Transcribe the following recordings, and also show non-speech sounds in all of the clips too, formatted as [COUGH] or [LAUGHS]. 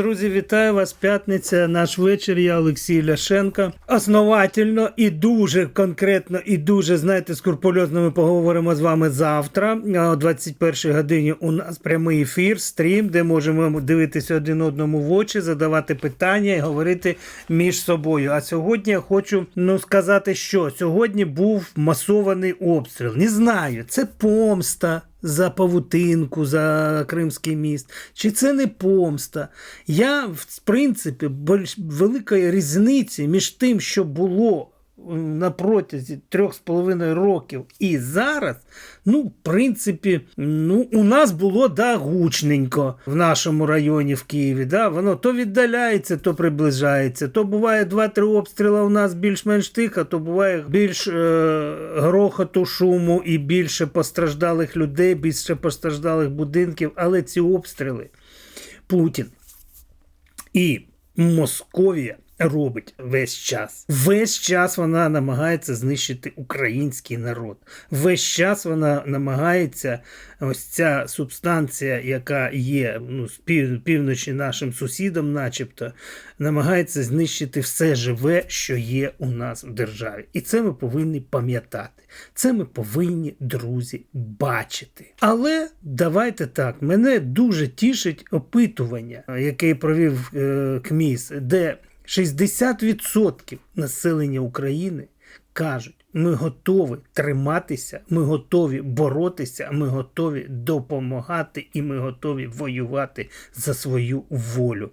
Друзі, вітаю вас. П'ятниця, наш вечір. Я Олексій Ляшенко. Основательно і дуже конкретно, і дуже, знаєте, скрупульозно ми поговоримо з вами завтра. О 21 годині у нас прямий ефір, стрім, де можемо дивитися один одному в очі, задавати питання і говорити між собою. А сьогодні я хочу ну, сказати, що сьогодні був масований обстріл. Не знаю, це помста за павутинку, за Кримський міст. Чи це не помста? Я, в принципі, більш великої різниці між тим, що було на протязі трьох з половиною років і зараз, ну, в принципі, ну, у нас було да, гучненько в нашому районі в Києві. Да? Воно то віддаляється, то приближається. То буває два-три обстріли у нас більш-менш тихо, то буває більш е, грохоту, шуму і більше постраждалих людей, більше постраждалих будинків. Але ці обстріли Путін і Московія робить весь час. Весь час вона намагається знищити український народ. Весь час вона намагається ось ця субстанція, яка є ну, з пів, півночі нашим сусідом, начебто, намагається знищити все живе, що є у нас в державі. І це ми повинні пам'ятати. Це ми повинні, друзі, бачити. Але давайте так, мене дуже тішить опитування, яке провів е, КМІС, де 60% населення України кажуть, ми готові триматися, ми готові боротися, ми готові допомагати і ми готові воювати за свою волю.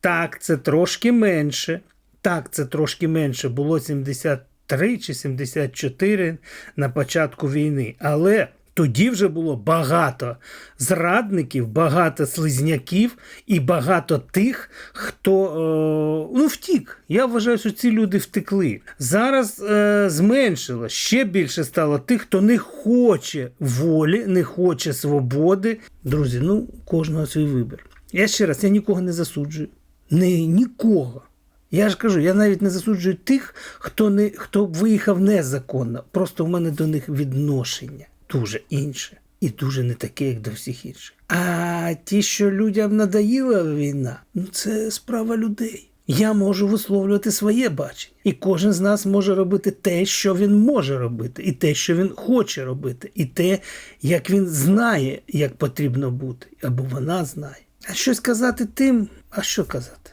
Так, це трошки менше. Так, це трошки менше. Було 73 чи 74 на початку війни. Але тоді вже було багато зрадників, багато слизняків і багато тих, хто е, ну, втік. Я вважаю, що ці люди втекли. Зараз е, зменшило. Ще більше стало тих, хто не хоче волі, не хоче свободи. Друзі, ну кожного свій вибір. Я ще раз, я нікого не засуджую. Не, нікого. Я ж кажу, я навіть не засуджую тих, хто не хто виїхав незаконно. Просто в мене до них відношення дуже інше і дуже не таке, як до всіх інших. А ті, що людям надоїла війна, ну це справа людей. Я можу висловлювати своє бачення, і кожен з нас може робити те, що він може робити, і те, що він хоче робити, і те, як він знає, як потрібно бути, або вона знає. А щось казати тим, а що казати?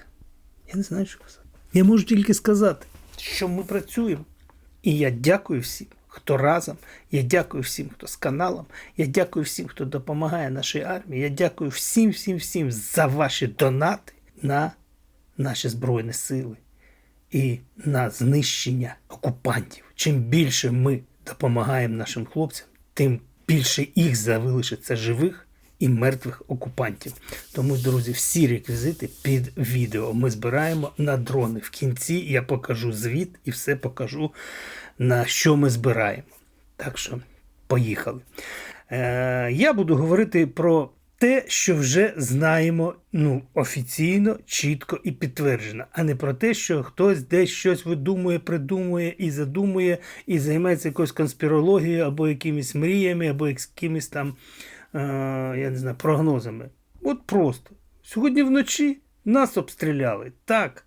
Я не знаю, що казати. Я можу тільки сказати, що ми працюємо. І я дякую всім, хто разом. Я дякую всім, хто з каналом. Я дякую всім, хто допомагає нашій армії. Я дякую всім, всім, всім за ваші донати на наші Збройні Сили і на знищення окупантів. Чим більше ми допомагаємо нашим хлопцям, тим більше їх залишиться живих і мертвих окупантів. Тому, друзі, всі реквізити під відео ми збираємо на дрони. В кінці я покажу звіт і все покажу, на що ми збираємо. Так що, поїхали. Е, я буду говорити про те, що вже знаємо ну, офіційно, чітко і підтверджено, а не про те, що хтось десь щось видумує, придумує і задумує, і займається якоюсь конспірологією або якимись мріями, або якимись там е, я не знаю, прогнозами. От просто. Сьогодні вночі нас обстріляли. Так.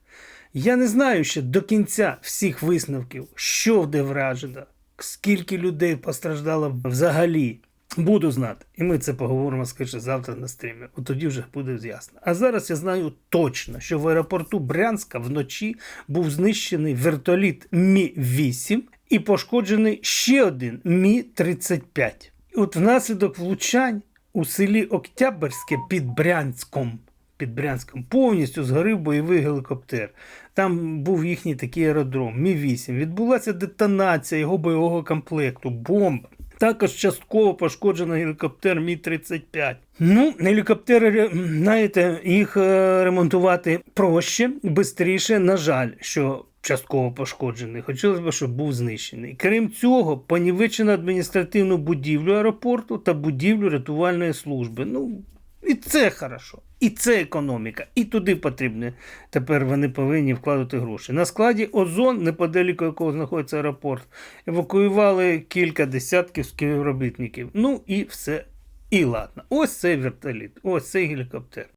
Я не знаю ще до кінця всіх висновків, що вражено, скільки людей постраждало взагалі. Буду знати. І ми це поговоримо скоріше завтра на стрімі. От тоді вже буде ясно. А зараз я знаю точно, що в аеропорту Брянська вночі був знищений вертоліт Мі-8 і пошкоджений ще один Мі-35. І от внаслідок влучань у селі Октябрьське під Брянськом. Під Брянськом повністю згорів бойовий гелікоптер. Там був їхній такий аеродром Мі-8. Відбулася детонація його бойового комплекту, бомба. Також частково пошкоджено гелікоптер Мі-35. Ну, гелікоптери, знаєте, їх е, ремонтувати проще, швидше. На жаль, що частково пошкоджений. Хотілося б, щоб був знищений. Крім цього, понівечено адміністративну будівлю аеропорту та будівлю рятувальної служби. Ну, і це хорошо. І це економіка. І туди потрібно. Тепер вони повинні вкладати гроші. На складі Озон, неподалік якого знаходиться аеропорт, евакуювали кілька десятків співробітників. Ну і все. І ладно. Ось цей вертоліт, ось цей гелікоптер.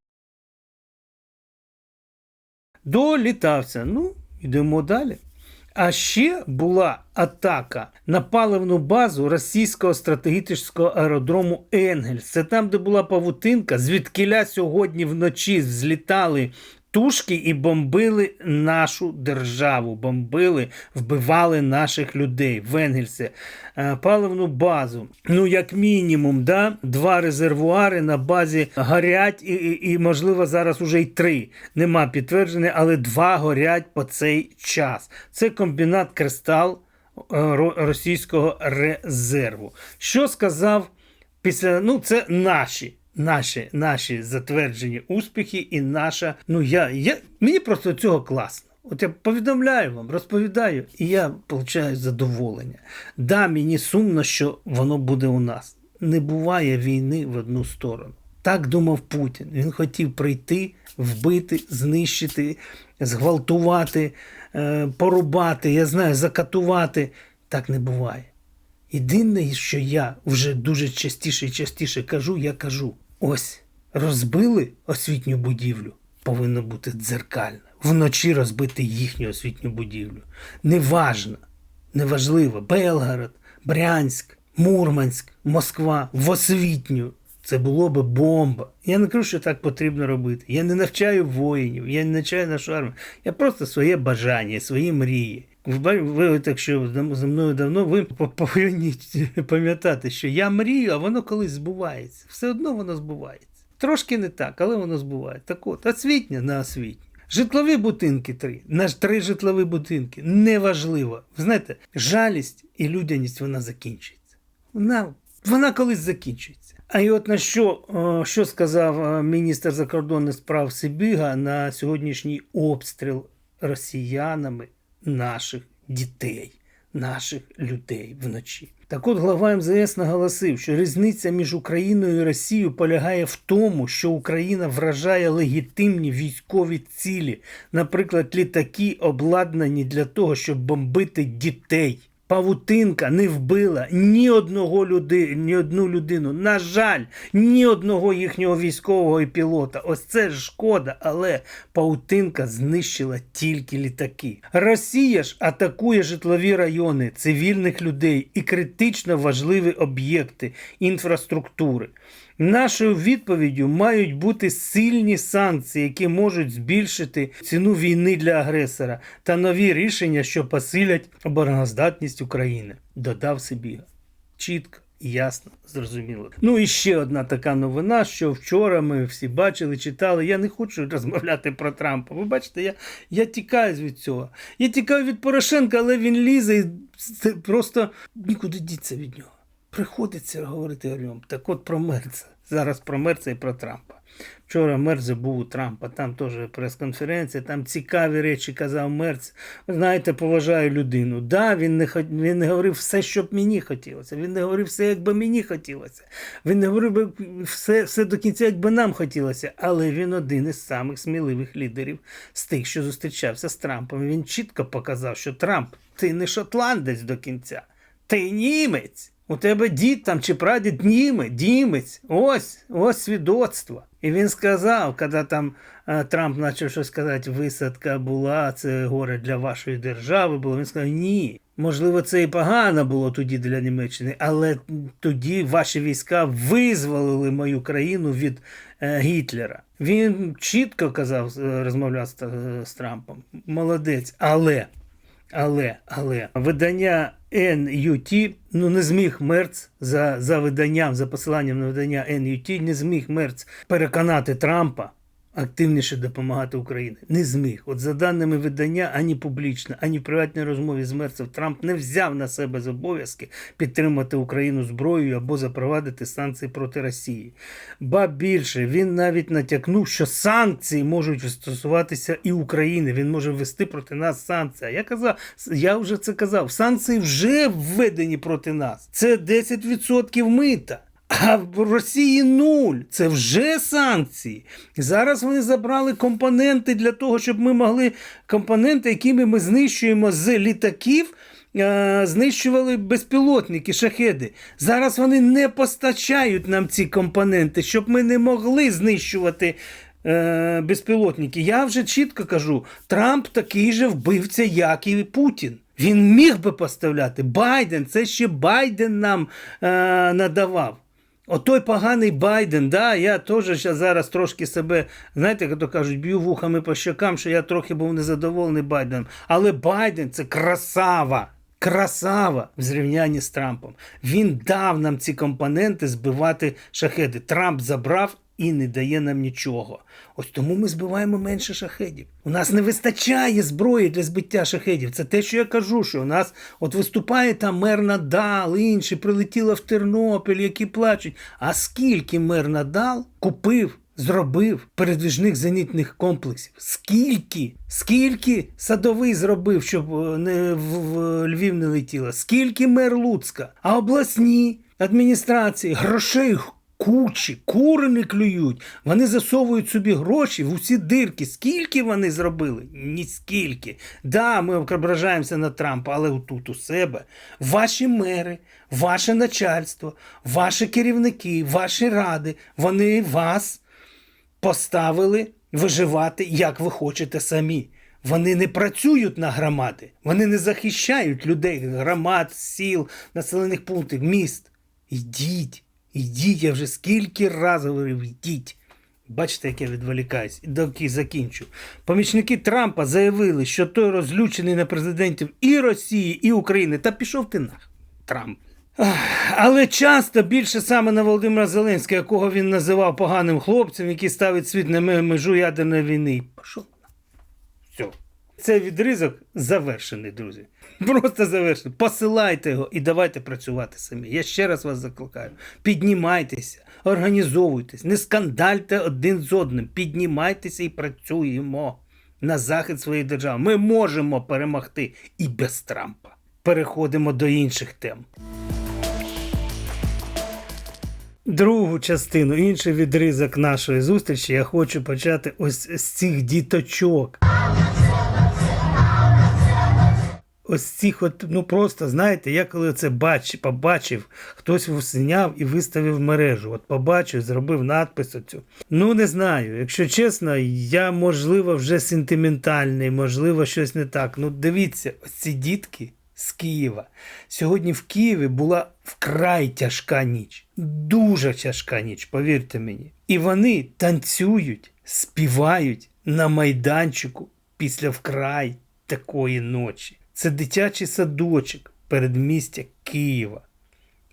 Долітався. Ну, йдемо далі. А ще була атака на паливну базу російського стратегічного аеродрому Енгельс. Це там, де була павутинка, звідкиля сьогодні вночі злітали тушки і бомбили нашу державу, бомбили, вбивали наших людей в Енгельсі. Е, Паливну базу. Ну, як мінімум, да? два резервуари на базі горять, і, і, і, можливо, зараз уже й три. Нема підтвердження, але два горять по цей час. Це комбінат Кристал е, російського резерву. Що сказав після. Ну, це наші. Наші, наші затверджені успіхи і наша. Ну, я, я, мені просто цього класно. От я повідомляю вам, розповідаю, і я отримую задоволення. Да, мені сумно, що воно буде у нас. Не буває війни в одну сторону. Так думав Путін. Він хотів прийти, вбити, знищити, зґвалтувати, е, порубати, я знаю, закатувати. Так не буває. Єдине, що я вже дуже частіше і частіше кажу, я кажу: ось розбили освітню будівлю, повинно бути дзеркально. Вночі розбити їхню освітню будівлю. Неважно, неважливо, Белгород, Брянськ, Мурманськ, Москва, в освітню. Це було би бомба. Я не кажу, що так потрібно робити. Я не навчаю воїнів, я не навчаю нашу армію. Я просто своє бажання, свої мрії. Ви, ви от якщо за мною давно, ви по- повинні [LAUGHS] пам'ятати, що я мрію, а воно колись збувається. Все одно воно збувається. Трошки не так, але воно збувається. Так от, освітня на освітню. Житлові будинки три. Наш три житлові будинки. Неважливо. Знаєте, жалість і людяність вона закінчується. Вона, вона колись закінчується. А і от на що, е, що сказав е, міністр закордонних справ Сибіга на сьогоднішній обстріл росіянами наших дітей, наших людей вночі. Так от глава МЗС наголосив, що різниця між Україною і Росією полягає в тому, що Україна вражає легітимні військові цілі, наприклад, літаки, обладнані для того, щоб бомбити дітей. Павутинка не вбила ні одного люди, ні одну людину. На жаль, ні одного їхнього військового і пілота. Ось це ж шкода, але павутинка знищила тільки літаки. Росія ж атакує житлові райони, цивільних людей і критично важливі об'єкти інфраструктури. Нашою відповіддю мають бути сильні санкції, які можуть збільшити ціну війни для агресора, та нові рішення, що посилять обороноздатність України, додав Сибіга. Чітко. Ясно, зрозуміло. Ну і ще одна така новина, що вчора ми всі бачили, читали. Я не хочу розмовляти про Трампа. Ви бачите, я, я тікаю від цього. Я тікаю від Порошенка, але він лізе і просто нікуди діться від нього. Приходиться говорити о. Так от про Мерца. Зараз про Мерца і про Трампа. Вчора Мерц був у Трампа, там теж прес-конференція, там цікаві речі казав Мерц. Знаєте, поважаю людину. Да, він не він не говорив все, що б мені хотілося. Він не говорив все, як би мені хотілося. Він не говорив все, все до кінця, як би нам хотілося. Але він один із самих сміливих лідерів з тих, що зустрічався з Трампом. Він чітко показав, що Трамп, ти не шотландець до кінця, ти німець. У тебе дід там чи прадід німе, дімець. Ось, ось свідоцтво. І він сказав, коли там е, Трамп почав щось сказати, висадка була, це горе для вашої держави було. Він сказав, ні. Можливо, це і погано було тоді для Німеччини, але тоді ваші війська визволили мою країну від е, Гітлера. Він чітко казав, е, розмовляв з, з Трампом. Молодець, але але, але видання NUT, ну не зміг Мерц за, за виданням, за посиланням на видання NUT, не зміг Мерц переконати Трампа активніше допомагати Україні. Не зміг. От за даними видання, ані публічно, ані в приватній розмові з Мерцем Трамп не взяв на себе зобов'язки підтримати Україну зброєю або запровадити санкції проти Росії. Ба більше, він навіть натякнув, що санкції можуть стосуватися і України. Він може ввести проти нас санкції. Я казав, я вже це казав. Санкції вже введені проти нас. Це 10% мита. А в Росії нуль. Це вже санкції. Зараз вони забрали компоненти для того, щоб ми могли компоненти, якими ми знищуємо з літаків. е, Знищували безпілотники, шахеди. Зараз вони не постачають нам ці компоненти, щоб ми не могли знищувати е, безпілотники. Я вже чітко кажу: Трамп такий же вбивця, як і Путін. Він міг би поставляти. Байден, це ще Байден нам е, надавав. Отой поганий Байден, да, я теж зараз трошки себе, знаєте, як то кажуть, б'ю вухами по щокам, що я трохи був незадоволений Байденом. Але Байден це красава. Красава в зрівнянні з Трампом. Він дав нам ці компоненти збивати шахеди. Трамп забрав і не дає нам нічого. Ось тому ми збиваємо менше шахедів. У нас не вистачає зброї для збиття шахедів. Це те, що я кажу, що у нас от виступає там мер Надал, інші прилетіли в Тернопіль, які плачуть. А скільки мер Надал купив? Зробив передвіжних зенітних комплексів. Скільки? Скільки садовий зробив, щоб е, не в, в Львів не летіло? Скільки мер Луцька? А обласні адміністрації грошей кучі, кури не клюють. Вони засовують собі гроші в усі дирки. Скільки вони зробили? Ніскільки. Да, ми ображаємося на Трампа, але тут у себе ваші мери, ваше начальство, ваші керівники, ваші ради, вони вас поставили виживати, як ви хочете самі. Вони не працюють на громади, вони не захищають людей, громад, сіл, населених пунктів, міст. Йдіть, йдіть, я вже скільки разів говорив, йдіть. Бачите, як я відволікаюсь, і доки закінчу. Помічники Трампа заявили, що той розлючений на президентів і Росії, і України. Та пішов ти нах, Трамп. Але часто більше саме на Володимира Зеленського, якого він називав поганим хлопцем, який ставить світ на межу ядерної війни. Пішов. Все. Цей відризок завершений, друзі. [LAUGHS] Просто завершений. Посилайте його і давайте працювати самі. Я ще раз вас закликаю. Піднімайтеся, організовуйтесь, не скандальте один з одним. Піднімайтеся і працюємо на захист своєї держави. Ми можемо перемогти і без Трампа. Переходимо до інших тем. Другу частину, інший відризок нашої зустрічі я хочу почати ось з цих діточок. Ось цих от, ну просто знаєте, я коли це бач, побачив, хтось зняв і виставив мережу. От побачив, зробив надпис оцю. Ну не знаю. Якщо чесно, я можливо вже сентиментальний, можливо, щось не так. Ну дивіться, ось ці дітки з Києва. Сьогодні в Києві була вкрай тяжка ніч. Дуже тяжка ніч, повірте мені. І вони танцюють, співають на майданчику після вкрай такої ночі. Це дитячий садочок передмістя Києва.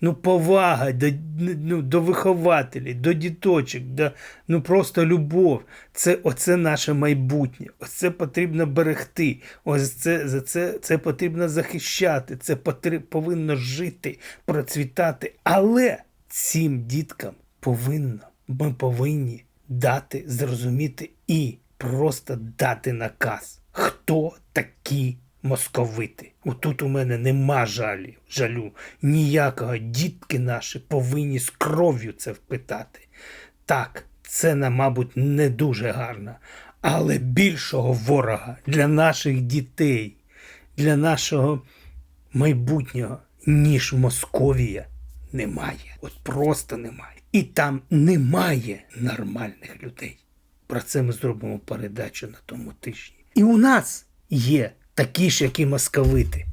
Ну, повага до, ну, до вихователів, до діточок, до, ну просто любов. Це оце наше майбутнє. Ось це потрібно берегти. Ось це за це, це потрібно захищати. Це потри, повинно жити, процвітати. Але цим діткам повинно, ми повинні дати зрозуміти і просто дати наказ. Хто такі московити. Отут у мене нема жалі, жалю. Ніякого дітки наші повинні з кров'ю це впитати. Так, це, мабуть, не дуже гарно, але більшого ворога для наших дітей, для нашого майбутнього, ніж Московія, немає. От просто немає. І там немає нормальних людей. Про це ми зробимо передачу на тому тижні. І у нас є такі ж, як і московити.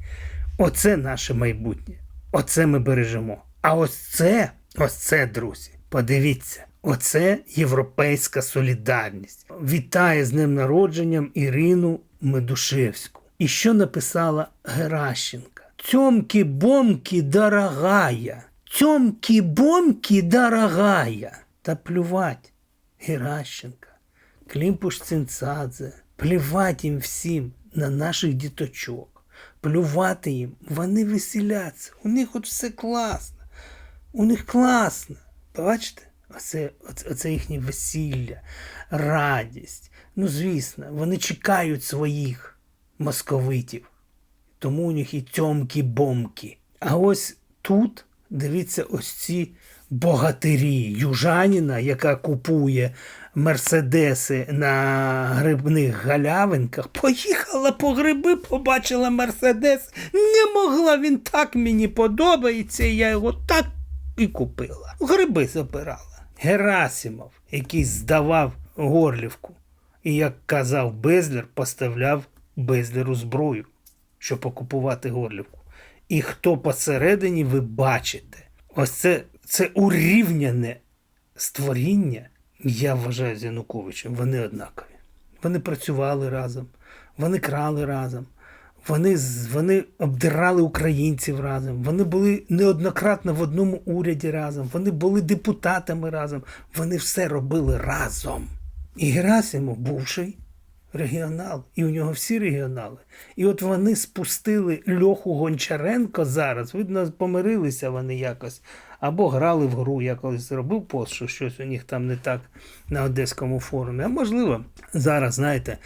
Оце наше майбутнє. Оце ми бережемо. А ось це, ось це, друзі, подивіться, оце європейська солідарність. Вітає з ним народженням Ірину Медушевську. І що написала Геращенка? Тьомки-бомки дорогая. Тьомки-бомки дорогая. Та плювать Геращенка, Клімпуш Цинцадзе, плювать їм всім на наших діточок, плювати їм, вони веселяться. У них от все класно. У них класно. Бачите? Оце, оце, оце їхнє весілля, радість. Ну, звісно, вони чекають своїх московитів. Тому у них і тьомки-бомки. А ось тут, дивіться, ось ці богатирі южаніна, яка купує мерседеси на грибних галявинках, поїхала по гриби, побачила мерседес. Не могла він так мені подобається, я його так і купила. Гриби забирала. Герасимов, який здавав Горлівку. І, як казав Безлер, поставляв Безлеру зброю, щоб окупувати Горлівку. І хто посередині, ви бачите. Ось це, це урівняне створіння, я вважаю з Януковичем, вони однакові. Вони працювали разом, вони крали разом, вони, вони обдирали українців разом, вони були неоднократно в одному уряді разом, вони були депутатами разом, вони все робили разом. І Герасимов, бувший регіонал, і у нього всі регіонали. І от вони спустили Льоху Гончаренко зараз. Видно, помирилися вони якось. Або грали в гру, я колись зробив пост, що щось у них там не так на Одеському форумі. А можливо, зараз, знаєте,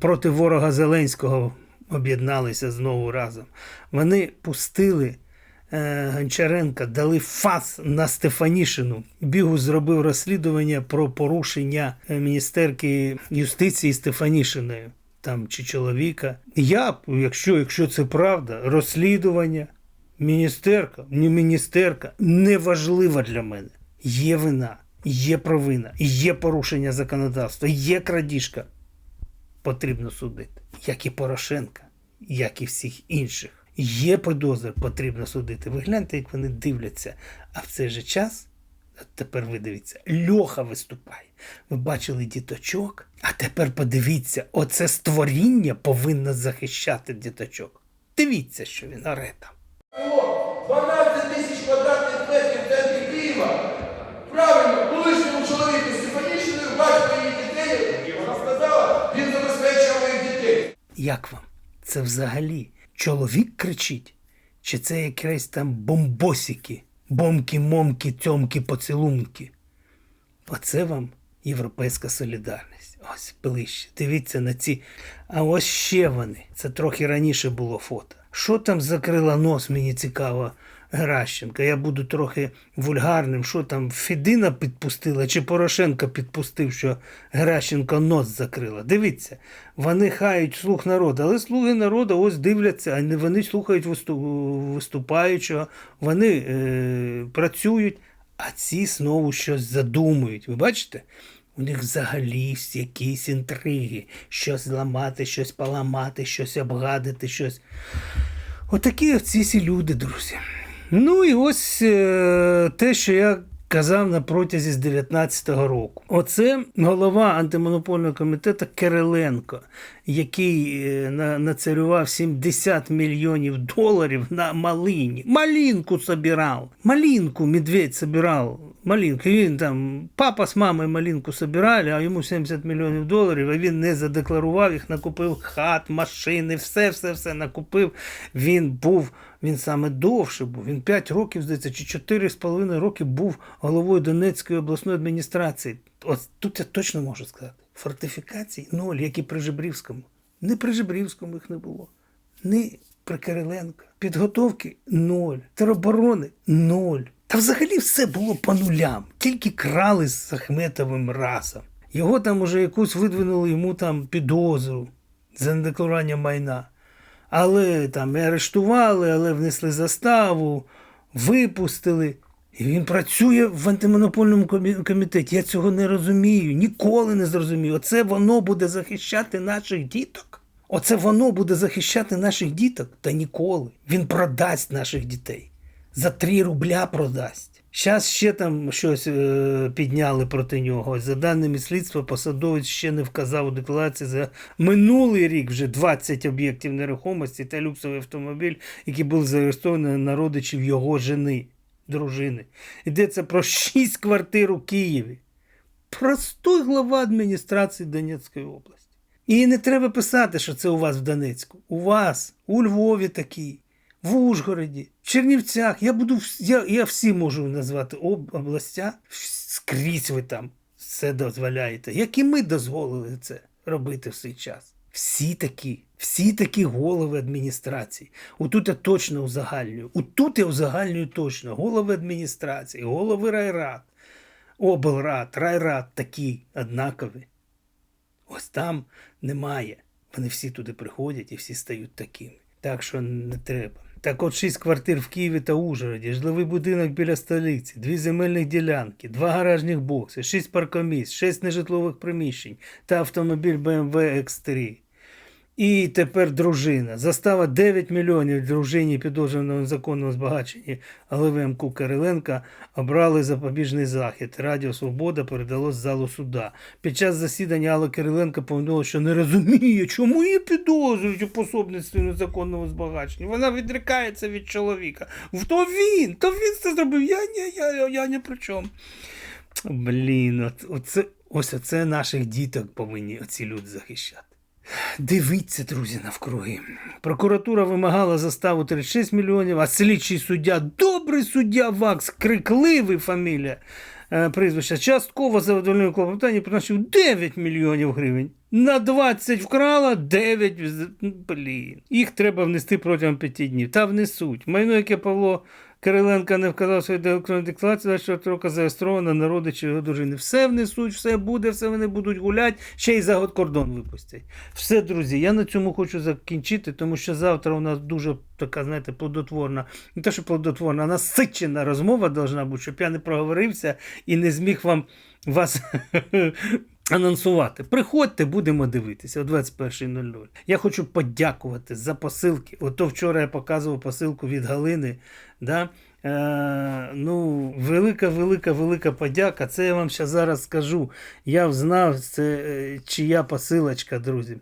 проти ворога Зеленського об'єдналися знову разом. Вони пустили Гончаренка, дали фас на Стефанішину. Бігу зробив розслідування про порушення е, міністерки юстиції Стефанішиною. Там чи чоловіка. Я, якщо, якщо це правда, розслідування, міністерка, не міністерка, неважлива для мене. Є вина, є провина, є порушення законодавства, є крадіжка. Потрібно судити, як і Порошенка, як і всіх інших. Є підозри, потрібно судити. Ви гляньте, як вони дивляться. А в цей же час, от тепер ви дивіться, Льоха виступає. Ви бачили діточок, а тепер подивіться, оце створіння повинно захищати діточок. Дивіться, що він оре там. 12 тисяч квадратних метрів в центрі Києва. Правильно, колишньому чоловіку Стефанішиною, батько її дітей, і вона сказала, він забезпечує моїх дітей. Як вам? Це взагалі чоловік кричить? Чи це якесь там бомбосики, бомки, момки, тьомки, поцілунки? Оце вам європейська солідарність. Ось ближче. Дивіться на ці. А ось ще вони. Це трохи раніше було фото. Що там закрила нос, мені цікаво, Геращенка. Я буду трохи вульгарним. Що там Федина підпустила, чи Порошенко підпустив, що Геращенко нос закрила. Дивіться, вони хають слух народу, але слуги народу ось дивляться, а не вони слухають виступаючого, вони е, працюють, а ці знову щось задумують. Ви бачите? У них взагалі якісь інтриги, щось зламати, щось поламати, щось обгадити, щось. Отакі ці всі люди, друзі. Ну і ось е, те, що я казав на протязі з 19-го року. Оце голова антимонопольного комітету Кириленко, який е, нацарював 70 мільйонів доларів на малині. Малинку собирав. Малинку медведь собирав. Малинку. Він там, папа з мамою малинку собирали, а йому 70 мільйонів доларів, а він не задекларував їх, накупив хат, машини, все, все, все накупив. Він був, він саме довше був. Він 5 років, здається, чи 4,5 роки був головою Донецької обласної адміністрації. От тут я точно можу сказати. Фортифікацій ноль, як і при Жебрівському. Не при Жебрівському їх не було. Ні при Кириленка. Підготовки ноль. Тероборони ноль. Та взагалі все було по нулям. Тільки крали з Ахметовим разом. Його там уже якусь видвинули йому там підозру за недекларування майна. Але там арештували, але внесли заставу, випустили. І він працює в антимонопольному комітеті. Я цього не розумію, ніколи не зрозумію. Оце воно буде захищати наших діток. Оце воно буде захищати наших діток та ніколи. Він продасть наших дітей. За 3 рубля продасть. Зараз ще там щось е, підняли проти нього. За даними слідства, посадовець ще не вказав у декларації за минулий рік вже 20 об'єктів нерухомості та люксовий автомобіль, який був зареєстрований на родичів його жени, дружини. Йдеться про 6 квартир у Києві. Простой глава адміністрації Донецької області. І не треба писати, що це у вас в Донецьку. У вас, у Львові такі, в Ужгороді, в Чернівцях. Я буду я, я всі можу назвати об, областя. Скрізь ви там все дозволяєте. Як і ми дозволили це робити в свій час. Всі такі, всі такі голови адміністрації. Отут я точно узагальнюю. Отут я узагальнюю точно. Голови адміністрації, голови райрад, облрад, райрад такі однакові. Ось там немає. Вони всі туди приходять і всі стають такими. Так що не треба. Так от шість квартир в Києві та Ужгороді, житловий будинок біля столиці, дві земельних ділянки, два гаражних бокси, шість паркомісць, шість нежитлових приміщень та автомобіль BMW X3. І тепер дружина. Застава 9 мільйонів дружині підозрюваного в незаконному збагаченні голови МКУ Кириленка обрали запобіжний захід. Радіо Свобода передало з залу суда. Під час засідання Алла Кириленко повідомила, що не розуміє, чому її підозрюють у пособництві незаконному збагаченні. Вона відрікається від чоловіка. То він, то він це зробив. Я, ні, я, я, я ні при чому. Блін, оце, ось оце наших діток повинні оці люди захищати. Дивіться, друзі, навкруги. Прокуратура вимагала заставу 36 мільйонів, а слідчий суддя, добрий суддя Вакс, крикливий фамілія е, прізвища, частково задовольнив клопотання, позначив 9 мільйонів гривень. На 20 вкрала, 9. ну, Блін. Їх треба внести протягом 5 днів. Та внесуть. Майно, яке Павло Кириленко не вказав свою електронну декларацію, 24 року зареєстровано на родичі його дружини. Все внесуть, все буде, все вони будуть гуляти, ще й за год кордон випустять. Все, друзі, я на цьому хочу закінчити, тому що завтра у нас дуже така, знаєте, плодотворна, не те, що плодотворна, насичена розмова должна бути, щоб я не проговорився і не зміг вам вас [LAUGHS] анонсувати. Приходьте, будемо дивитися о 21.00. Я хочу подякувати за посилки. Ото вчора я показував посилку від Галини. Да? Е, ну, велика, велика, велика подяка. Це я вам ще зараз скажу. Я взнав, це е, чия посилочка, друзі.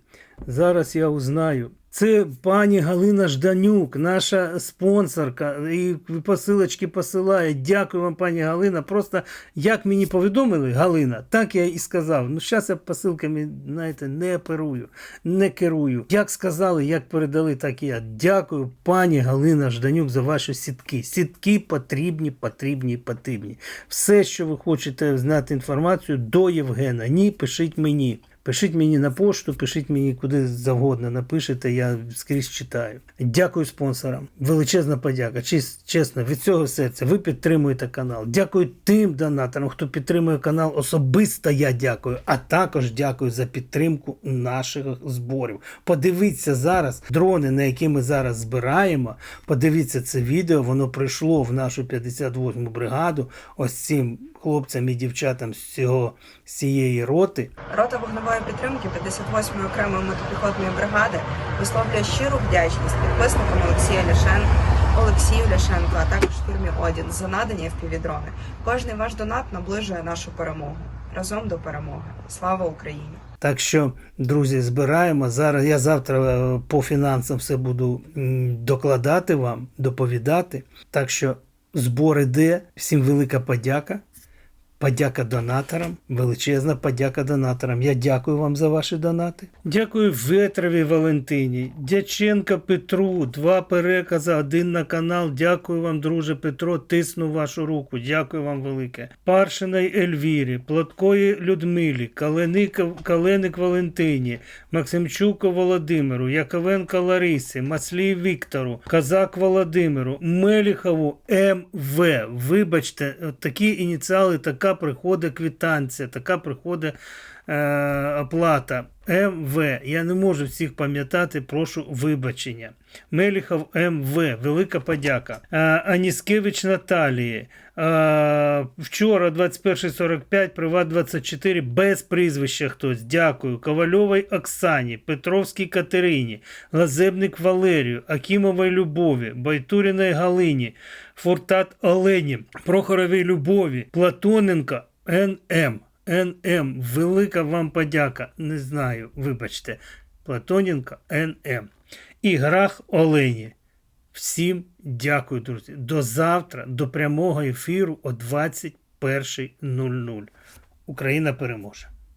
Зараз я узнаю. Це пані Галина Жданюк, наша спонсорка, і посилочки посилає. Дякую вам, пані Галина. Просто як мені повідомили, Галина, так я і сказав. Ну, зараз я посилками, знаєте, не оперую, не керую. Як сказали, як передали, так і я. Дякую, пані Галина Жданюк, за ваші сітки. Сітки потрібні, потрібні, потрібні. Все, що ви хочете знати інформацію, до Євгена. Ні, пишіть мені. Пишіть мені на пошту, пишіть мені куди завгодно. Напишете, я скрізь читаю. Дякую спонсорам. Величезна подяка. Чес- Чесно, від цього серця ви підтримуєте канал. Дякую тим донаторам, хто підтримує канал. Особисто я дякую. А також дякую за підтримку наших зборів. Подивіться зараз дрони, на які ми зараз збираємо. Подивіться це відео. Воно прийшло в нашу 58-му бригаду. Ось цим хлопцям і дівчатам з цього з цієї роти. Рота вогневої підтримки 58-ї окремої мотопіхотної бригади висловлює щиру вдячність підписникам Олексія Ляшенка, Олексію Ляшенко, а також фірмі Одін за надані впівдрони. Кожний ваш донат наближує нашу перемогу. Разом до перемоги. Слава Україні! Так що, друзі, збираємо. Зараз я завтра е, по фінансам все буду докладати вам, доповідати. Так що збор іде. Всім велика подяка. Подяка донаторам, величезна подяка донаторам. Я дякую вам за ваші донати. Дякую Ветрові Валентині, Дяченка Петру, два перекази, один на канал. Дякую вам, друже Петро. Тисну вашу руку. Дякую вам велике. Паршиной Ельвірі, Плоткої Людмилі, Каленик, Каленик Валентині, Максимчуку Володимиру, Яковенко Ларисі, Маслій Віктору, Казак Володимиру, Меліхову МВ. Вибачте, такі ініціали, така приходить квитанція, така приходить е, оплата. МВ. Я не можу всіх пам'ятати, прошу вибачення. Меліхов МВ. Велика подяка. Е, Аніскевич Наталії. Е, вчора 21.45, Приват 24, без прізвища хтось. Дякую. Ковальовій Оксані, Петровській Катерині, Лазебник Валерію, Акімовій Любові, Байтуріної Галині, Фортат Олені, Прохоровій Любові, Платоненко НМ. НМ. Велика вам подяка. Не знаю, вибачте. Платоненко НМ. І Грах Олені. Всім дякую, друзі. До завтра, до прямого ефіру о 21.00. Україна переможе.